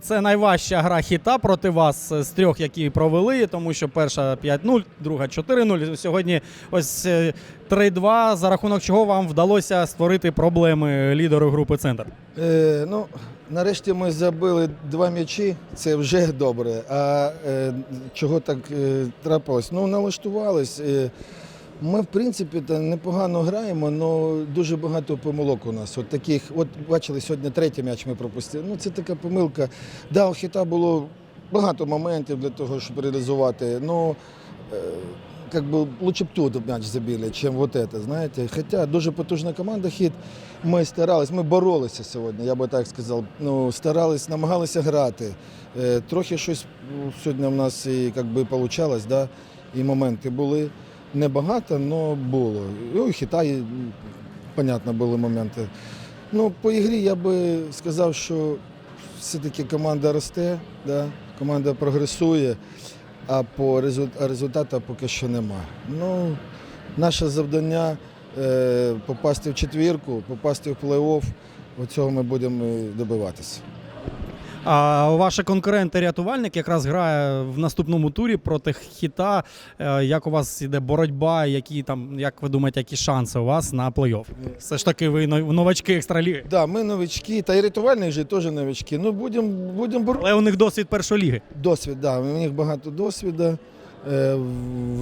Це найважча гра хіта проти вас з трьох, які провели, тому що перша 5-0, друга 4-0. Сьогодні ось е, 3-2, за рахунок чого вам вдалося створити проблеми лідеру групи Центр. Е, ну, нарешті ми забили два м'ячі, це вже добре. А е, чого так е, трапилось? Ну, налаштувались. Е, ми, в принципі, непогано граємо, але дуже багато помилок у нас. От таких, от бачили, сьогодні третій м'яч ми пропустили. Ну, це така помилка. Да, у хіта було багато моментів для того, щоб реалізувати. Ну, как бы лучше б тут мяч забили, чем вот это, знаєте. Хоча дуже потужна команда хід. Ми старались, ми боролися сьогодні, я би так сказав. Ну, старались, намагалися грати. Е, трохи щось ну, сьогодні в нас і как би получалось, да? і моменти були. Небагато, але було. Ну, і хіта, і, понятно, були моменти. Ну, по ігрі я би сказав, що все-таки команда росте, да? команда прогресує, а по результату поки що нема. Ну, наше завдання е, попасти в четвірку, попасти в плей-офф. Оцього ми будемо добиватися. А ваші конкуренти-рятувальник якраз грає в наступному турі проти хіта. Е, Як у вас іде боротьба, які там, як ви думаєте, які шанси у вас на плей-офф? Все ж таки, ви новачки екстраліги. Да, ми новички, та і рятувальник же теж новички. Ну, будемо будем боротися. Але у них досвід першої ліги. Досвід, да, у них багато досвіду. Е,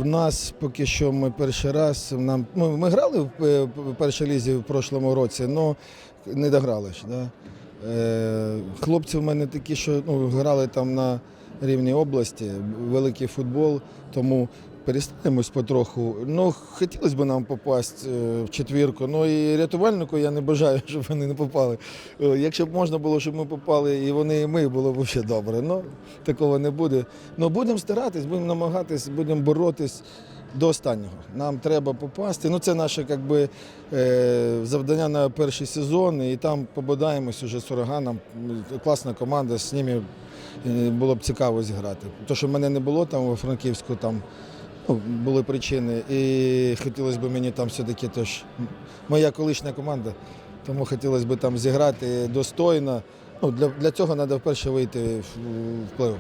В нас поки що ми перший раз. Нам, ну, ми грали в е, в першій лізі в прошлому році, але не дограли ж. Да? Е, Хлопці в мене такі, що ну, грали там на рівні області, великий футбол, тому перестаємось потроху. Ну, хотілося б нам попасти е, в четвірку. Ну і рятувальнику я не бажаю, щоб вони не попали. Е, Якщо б можна було, щоб ми попали і вони, і ми, було б взагалі добре. Ну, такого не буде. Ну, будемо старатись, будемо намагатись, будемо боротись до останнього. Нам треба попасти. Ну, це наше як би, е, завдання на перший сезон, і там пободаємось уже з ураганом. Класна команда, з ними е, було б цікаво зіграти. То, що мене не було там у Франківську, там ну, були причини. І хотілося б мені там все-таки теж моя колишня команда. Тому хотілося б там зіграти достойно. Ну, для, для цього треба вперше вийти в, в плей-офф.